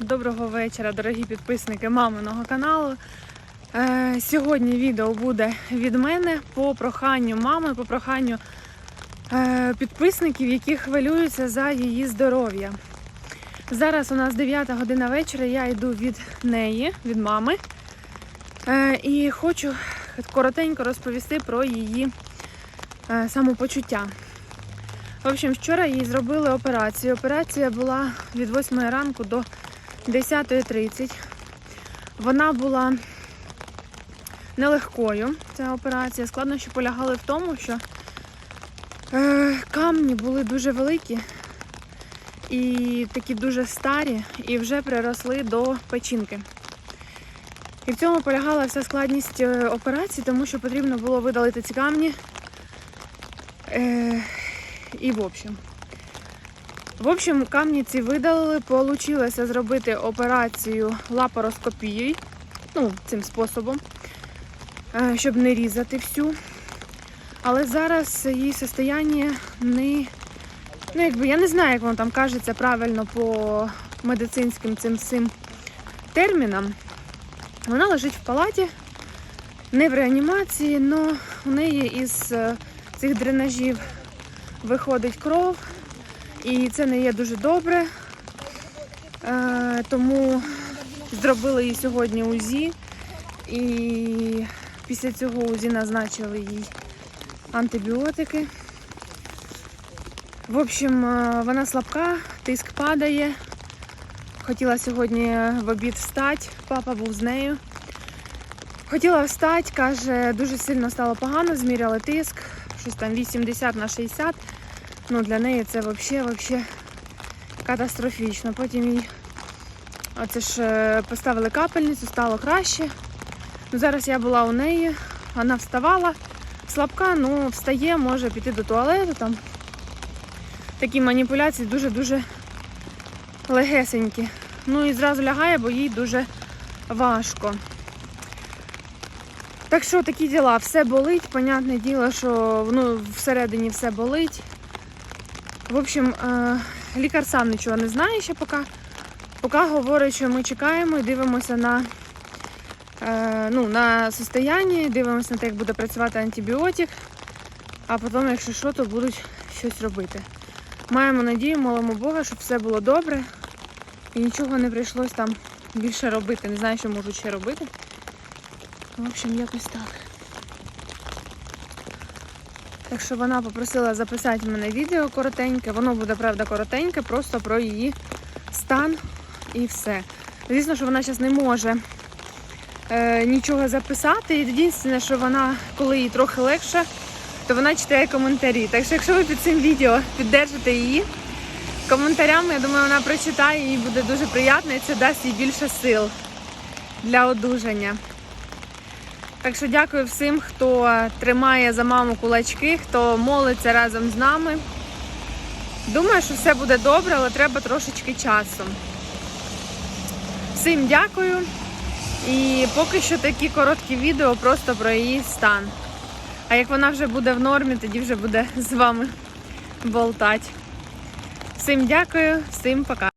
Доброго вечора, дорогі підписники маминого каналу. Е, сьогодні відео буде від мене по проханню мами, по проханню е, підписників, які хвилюються за її здоров'я. Зараз у нас 9 година вечора, я йду від неї, від мами. Е, і хочу коротенько розповісти про її самопочуття. В общем, вчора їй зробили операцію. Операція була від 8 ранку до 10.30. Вона була нелегкою, ця операція. Складнощі полягали в тому, що е, камні були дуже великі і такі дуже старі, і вже приросли до печінки. І в цьому полягала вся складність е, операції, тому що потрібно було видалити ці камні. Е, і в общем. В общем, камні ці видалили, получилося зробити операцію лапароскопією, ну, цим способом, е, щоб не різати всю. Але зараз її состояння не. Ну, якби я не знаю, як воно там кажеться правильно по медицинським цим цим термінам. Вона лежить в палаті, не в реанімації, але у неї із е, цих дренажів виходить кров, і це не є дуже добре. Е, тому зробили їй сьогодні УЗІ, і після цього УЗІ назначили їй антибіотики. В общем, е, вона слабка, тиск падає. Хотіла сьогодні в обід встати, папа був з нею. Хотіла встати, каже, дуже сильно стало погано, зміряли тиск, щось там 80 на 60. Ну, для неї це взагалі, катастрофічно. Потім їй оце ж е, поставили капельницю, стало краще. Ну, зараз я була у неї, вона вставала, слабка, ну встає, може піти до туалету. Там. Такі маніпуляції дуже-дуже легесенькі. Ну і зразу лягає, бо їй дуже важко. Так що такі діла, все болить, понятне діло, що ну, всередині все болить. В общем, е, лікар сам нічого не знає ще поки. Поки говорить, що ми чекаємо і дивимося на, е, ну, на состояння, дивимося на те, як буде працювати антибіотик, а потім, якщо що, то будуть щось робити. Маємо надію, молимо Бога, щоб все було добре і нічого не прийшлось там більше робити. Не знаю, що можуть ще робити. В общем, якось так. Так що вона попросила записати мене відео коротеньке. Воно буде, правда, коротеньке, просто про її стан і все. Звісно, що вона зараз не може е, нічого записати. Єдине, що вона, коли їй трохи легше, то вона читає коментарі. Так що, якщо ви під цим відео піддержите її коментарями, я думаю, вона прочитає і їй буде дуже приємно, і це дасть їй більше сил для одужання. Так що дякую всім, хто тримає за маму кулачки, хто молиться разом з нами. Думаю, що все буде добре, але треба трошечки часу. Всім дякую. І поки що такі короткі відео просто про її стан. А як вона вже буде в нормі, тоді вже буде з вами болтати. Всім дякую, всім пока.